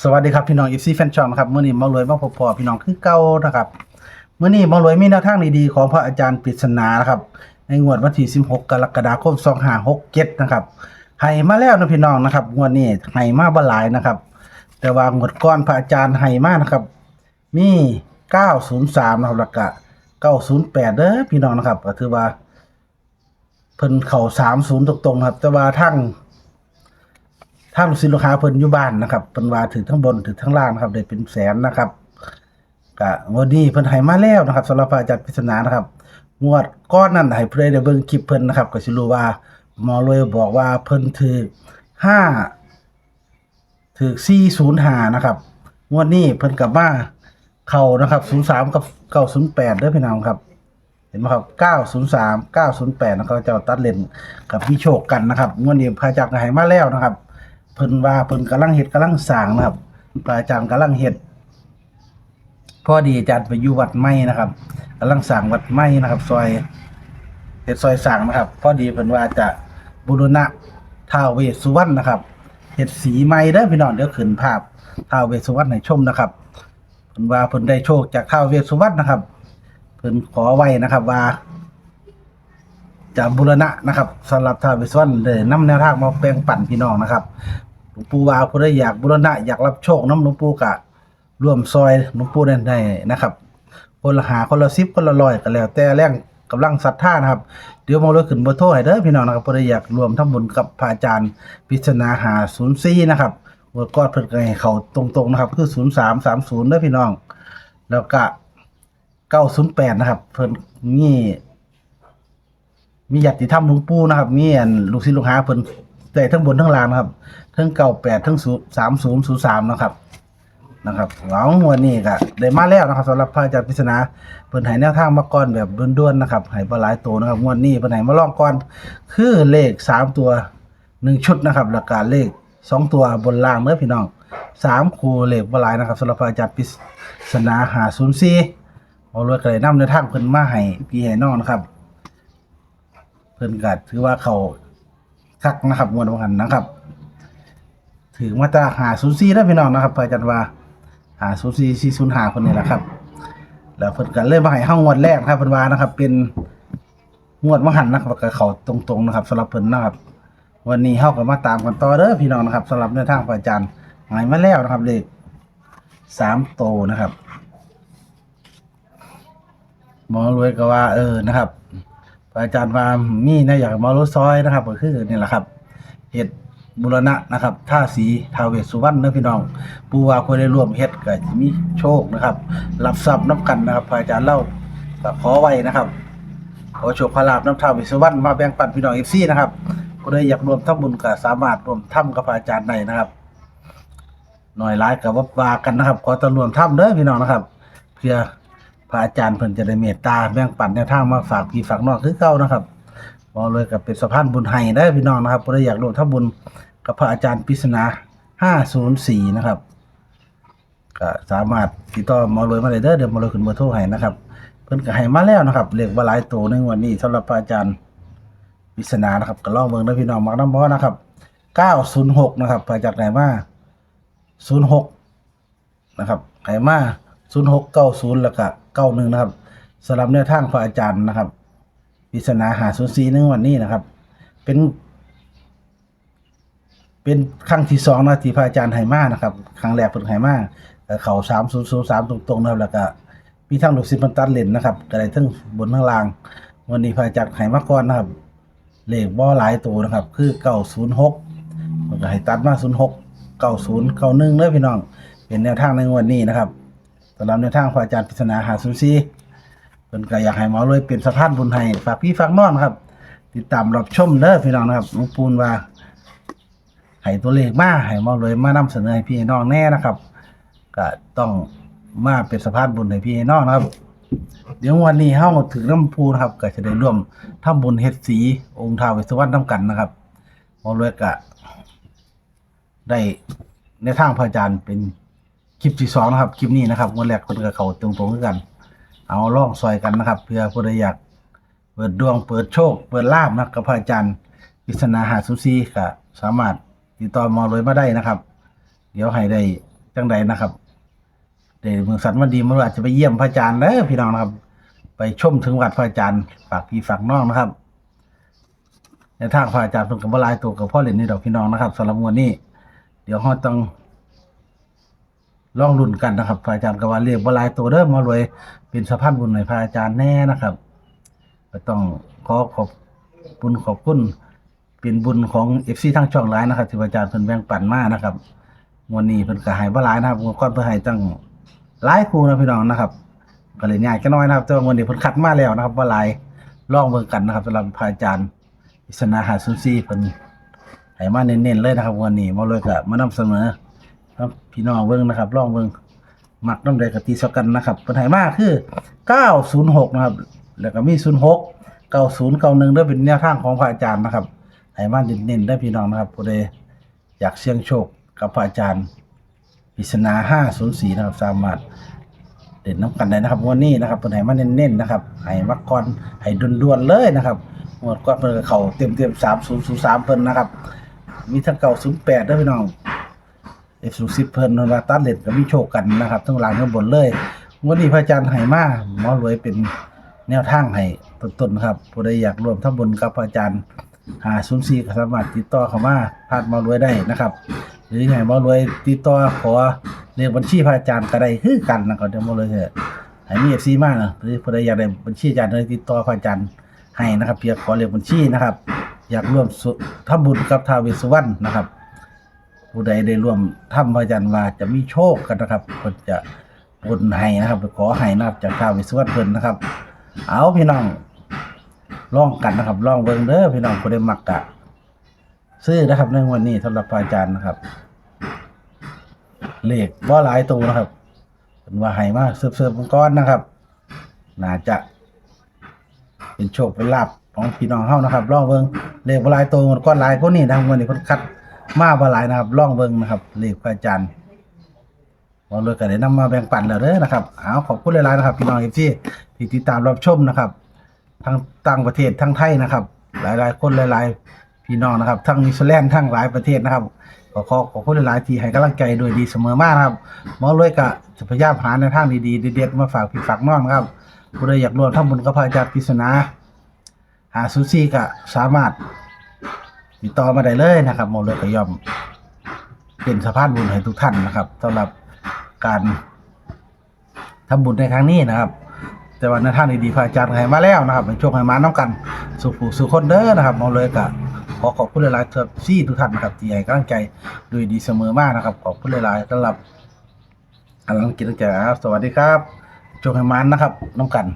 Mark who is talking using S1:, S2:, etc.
S1: สวัสดีครับพี่น้องอีซีแฟนช่องนะครับเมื่อนี้หมารวยมาพบพอพี่น้องคือเก่านะครับเมื่อนี้หมารวยมีแนวทางดีๆของพระอาจารย์ปริศนานะครับในงวดวันที่16 กรกฎาคม2567นะครับให้มาแล้วนะพี่น้องนะครับงวดนี้ให้มาบ่หลายนะครับ แต่ว่างวดก่อนพระอาจารย์ให้มานะครับ มี 903นะครับแล้วก็908เด้อพี่น้องนะครับก็ถือว่าเพิ่นเข้า30 ตรงๆนะครับ แต่ว่าทั้ง ถ้าลูกศิษย์ลูกหาเพิ่นอยู่บ้านนะครับเพิ่นว่าถือทั้งบนถือทั้งล่างนะครับ ได้เป็นแสนนะครับก็งวดนี้เพิ่นให้มาแล้วนะครับสำหรับพระอาจารย์ปริศนานะครับ งวดก้อนนั้นให้เพิ่นได้เบิ่งคลิปเพิ่นนะครับ ก็สิรู้ว่าหมอรวยบอกว่าเพิ่นถือ5ถือ405นะครับ งวดนี้เพิ่นกลับมาเข้านะครับ03กับ908เด้อพี่น้องครับเห็นไหมครับ 903 908 นะครับเจ้าตัดเลนกับพี่โชคกันนะครับงวดนี้พระอาจารย์ก็ให้มาแล้วนะครับ เพิ่นว่าเพิ่นกำลังเฮ็ดกำลังสร้างนะครับพระอาจารย์กำลังเฮ็ดพอดีอาจารย์ไปอยู่วัดใหม่นะครับกำลังสร้างวัดใหม่นะครับ ซอยเฮ็ดซอยสร้างนะครับ พอดีเพิ่นว่าจะบูรณะท้าวเวสสุวรรณนะครับเฮ็ดสีใหม่เด้อพี่น้องเดี๋ยวขึ้นภาพท้าวเวสสุวรรณให้ชมนะครับเพิ่นว่าเพิ่นได้โชคจากท้าวเวสสุวรรณนะครับเพิ่นขอไว้นะครับว่า จะบูรณะนะครับสำหรับทาวเวสวรรณเลยน้ำแนวทางมาแบ่งปั่นพี่น้องนะครับหลวงปู่วาผู้ใดอยากบูรณะอยากรับโชคน้ำหลวงปู่กะร่วมซอยหลวงปู่ได้ได้นะครับคนละหาคนละสิบคนละร้อยก็แล้ว แต่แรงกำลังศรัทธานะครับ เดี๋ยวมาเลยขึ้นเบอร์โทรให้เด้อพี่น้องนะครับผู้ใดอยากรวมทำบุญกับพระอาจารย์พิจนาหา04นย์ซีนะครับงวดกอนเพิ่นให้เขาตรงๆนะครับ คือ0330เด้อพี่น้อง แล้วก็908นะครับ เพิ่นนี่ มีญาติธรรมหลวงปู่นะครับ มีอันลูกศิษย์ลูกหาเพิ่นได้ทั้งบนทั้งล่างนะครับทั้งเก่าแปดทั้งสามศูนย์ศูนย์สามนะครับนะครับหวังวันนี้ก็ได้มาแล้วนะครับสำหรับพระอาจารย์ปริศนาเพิ่นให้แนวทางมาก่อนแบบด่วนๆนะครับให้บ่หลายตัวนะครับงวดนี้เพิ่นให้มาลองก่อนคือเลขสามตัวหนึ่งชุดนะครับแล้วก็เลขสองตัวบนล่างเด้อพี่น้องสามคูเลขบ่หลายนะครับสำหรับพระอาจารย์ปริศนาหาศูนย์สี่เอาเลยก็เลยนำในทางเพิ่นมาให้พี่ให้น้องนะครับ พิ่นก็ถือว่าเขาคักนะครับงวดวันนั้นนะครับ ถือมาตาหาศูนย์สี่ได้พี่น้องนะครับอาจารย์ว่าหาศูนย์สี่สี่ศูนย์หาคนนี้แหละครับ แล้วเพิ่นก็เลยมาให้ห้างงวดแรกนะครับเพิ่นว่านะครับ เป็นงวดมหันนะครับก็เขาตรงๆนะครับสำหรับเพิ่นนะครับ วันนี้เฮาก็มาตามกันต่อเด้อพี่น้องนะครับสำหรับแนทางพระอาจารย์หายมาแล้วนะครับเลขสามโตนะครับหมอรวยก็ว่า เออนะครับ อาจารย์วามีนะอยากมาลดซอยนะครับก็คือนี่แหละครับเฮ็ดบุรณะนะครับท่าสีทาวเวสุวรรณเด้อพี่น้อง ปูว่าผู้ได้ร่วมเฮ็ดก็จะมีโชคนะครับ รับทรัพย์น้ำกันนะครับอาจารย์เล่าก็ขอไว้นะครับ ขอโชคขอลาบน้ำท้าวเวสุวรรณมาแบ่งปันพี่น้อง FC นะครับผู้ใดอยากรวมทำบุญก็สามารถรวมทำกับอาจารย์ได้นะครับหน่อยหลายกับว่าวากันนะครับขอตะรวมทำเด้อพี่น้องนะครับเพื่อ พระอาจารย์เพิ่นจะได้เมตตาแบ่งปันแนวทางมาฝากพี่ฝากน้องคือเก่านะครับบอกเลยกับเป็นสะพานบุญให้ได้พี่น้องนะครับผู้ใดอยากร่วมทำบุญกับพระอาจารย์ปริศนา504นะครับก็สามารถติดต่อหมาเลยมาเลยเด้อเดี๋ยวหมาเลยขึ้นเบอร์โทรให้นะครับ เพิ่นก็ให้มาแล้วนะครับเลขว่าหลายตัวในวันนี้สำหรับพระอาจารย์ปริศนานะครับก็ลองเบิ่งเด้พี่น้องมักน้ำบ่นะครับ906นะครับพระอาจารย์ไหนมา06นะครับไขมาศูนย์หกเก้าศูนย์แล้วก็ เก้าหนึ่งนะครับสำหรับแนวทางพระอาจารย์นะครับปริศนาหาศูนย์สี่หนึ่งวันนี้นะครับ เป็น เป็นครั้งที่สองนะที่พระอาจารย์ไหมานะครับ ครั้งแรกเป็นไหมาเขาสามศูนย์ศูนย์สามตรงๆนะครับแล้วก็มีทั้งลูกศิษย์บรรตัดเลนนะครับก็ได้ทั้งบนทั้งล่าง วันนี้พระอาจารย์ไหมาก่อนนะครับเลขบ่อหลายตัวนะครับ คือเก้าศูนย์หกมันก็ให้ตัดมาศูนย์หกเก้าศูนย์เก้าหนึ่งเลยพี่น้อง เป็นแนวทางในวันนี้นะครับ สำหรับแนทางพระอาจารย์ปริศนาหาซูซีเพิ่นก็อยากให้หมอเลยเป็นสะพานบุญให้ฝากพี่ฝากน้องครับ ติดตามรับชมเด้อพี่น้องนะครับหลวงปูนว่าให้ตัวเลขมาให้หมอเลยมานำเสนอให้พี่น้องแน่นะครับ ก็ต้องมาเป็นสะพานบุญให้พี่น้องนะครับ เดี๋ยววันนี้เฮาถึงน้ำพูนะครับก็จะได้ร่วมทำบุญเฮ็ดสีองค์ท้าวเวสสุวรรณนํกันนะครับหมอเลยก็ได้ในทางพระอาจารย์เป็น คลิปที่สองนะครับคลิปนี้นะครับวันแรกคนกับเขาตรงๆด้วยกัน เอาล่องซอยกันนะครับ เพื่อผู้ใดอยากเปิดดวงเปิดโชค เปิดลาบนะกับพระอาจารย์ปริศนาหาสุซีก็สามารถติดต่อมอเลยมาได้นะครับ เดี๋ยวให้ได้จังใดนะครับเดี๋ยวเมืองสันวันดีมันอาจจะไปเยี่ยมพระอาจารย์เด้อพี่น้องนะครับ ไปชมถึงวัดพระอาจารย์ฝากพี่ฝากน้องนะครับในทางพระอาจารย์เป็นกับวลายตัวกับพ่อเหรียญนี่ดอกพี่น้องนะครับสำหรับงวันนี้ เดี๋ยวเราต้อง ลองรุ่นกันนะครับพระอาจารย์ก็ว่าเรียกว่าลายตัวเด้อมารวยเป็นสะพานบุญในพระอาจารย์แน่นะครับก็ต้องขอขอบบุญขอบคุณเป็นบุญของเอฟซีทั้งช่องหลายนะครับที่พระอาจารย์เพิ่นแบ่งปันมานะครับวันนี้เพิ่นก็ให้บ่หลายนะครับก่อนเพิ่นให้ตั้งหลายคู่นะพี่น้องนะครับก็เลยง่ายก็น้อยนะครับแต่ว่าวันนี้เพิ่นคัดมาแล้วนะครับว่าหลายลองเบิ่งกันนะครับสำหรับพระอาจารย์อิสนาหาซุนซีเพิ่นให้มาเน้นๆเลยนะครับวันนี้มาเลยก็มานำเสนอ ครับ พี่น้องเบิ่งนะครับลองเบิ่งหมักน้ำใดกตีสกันนะครับเพิ่นให้มากคือ 906 นะครับ แล้วก็มี 06 90 91เด้เป็นแนวทางของพระอาจารย์นะครับให้มาเน้นๆได้พี่น้องนะครับผู้ใดอยากเสี่ยงโชคกับพระอาจารย์ปริศนา504 นะครับ สามารถเด่นน้ำกันได้นะครับวันนี้นะครับเพิ่นให้มาเน้นๆนะครับให้มาก่อนให้ด่วนๆเลยนะครับงวดก่อนเพิ่นเขาเต็มๆ3003เพิ่นนะครับ มีทั้งเก่า08ด้วยพี่น้อง F10 เพิ่นว่าตัดเล่นก็มีโชคกันนะครับทั้งหลังทั้งบนเลยวันนี้พระอาจารย์ให้มาหมอรวยเป็นแนวทางให้ต้นๆครับผู้ใดอยากร่วมทำบุญกับพระอาจารย์504ก็สามารถติดต่อเข้ามาผ่านหมอรวยได้นะครับ หรือให้หมอรวยติดต่อขอเรียกบัญชีพระอาจารย์ก็ได้คือกันนะครับเดี๋ยวหมอรวยจะให้มี FC มากนะหรือผู้ใดอยากได้บัญชีอาจารย์เลยติดต่อพระอาจารย์ให้นะครับ เพียงขอเรียกบัญชีนะครับ อยากร่วมสุทำบุญกับท้าวเวสสุวรรณนะครับ ผู้ใดได้ร่วมทำพระอาจารย์ว่าจะมีโชคกันนะครับเพิ่นจะบนให้นะครับไปขอให้นะครับจากท้าวเวสสุวรรณเพิ่นนะครับ เอาพี่น้องลองกันนะครับลองเบิ่งเด้อพี่น้องผู้ใดมักกะ ซื้อนะครับในวันนี้สำหรับพระอาจารย์นะครับเลขบ่หลายตัวนะครับเป็นว่าให้มาเสิร์ฟเสิร์ฟก้อนนะครับ น่าจะเป็นโชคเป็นลาบของพี่น้องเฮานะครับลองเบิ่งเลขบ่หลายตัวก้อนหลายกว่านี้นะครับวันนี้เพิ่นคัด มาบ่หลายนะครับล่องเบิ่งนะครับเลขพระอาจารย์บ่เลยก็ได้นำมาแบ่งปันแล้วเด้อนะครับเอาขอบคุณหลายๆนะครับ พี่น้อง FC ที่ติดตามรับชมนะครับทั้งต่างประเทศทั้งไทยนะครับ หลายๆ คนหลาย ๆ พี่น้องนะครับ ทั้งนิวซีแลนด์ทั้งหลายประเทศนะครับขอขอขอบคุณหลายๆที่ให้กำลังใจโดยดีเสมอมากนะครับมอรวยกะจะพยายามหาในทางดีๆเด็ดๆมาฝากพี่ฝากน้องนะครับผู้ใดอยากร่วมทำบุญกับพระอาจารย์ปริศนาหาซูซี่ก็สามารถ ติดต่อมาได้เลยนะครับหมอรวยก็ยอมเป็นสะพานบุญให้ทุกท่านนะครับสำหรับการทำบุญในครั้งนี้นะครับ แต่ว่าในท่างดีๆพระอาจารย์ให้มาแล้วนะครับเป็นโชคให้มาน้ำกันสู่ผู้สู่คนเด้อนะครับมอเลยกะขอขอบคุณหลายๆเถิดซี่ทุกท่านนะครับที่ให้กำลังใจโดยดีเสมอมากนะครับ ขอบคุณหลายๆสำหรับกำลังกินใจครับสวัสดีครับโชคให้มานะครับน้ำกัน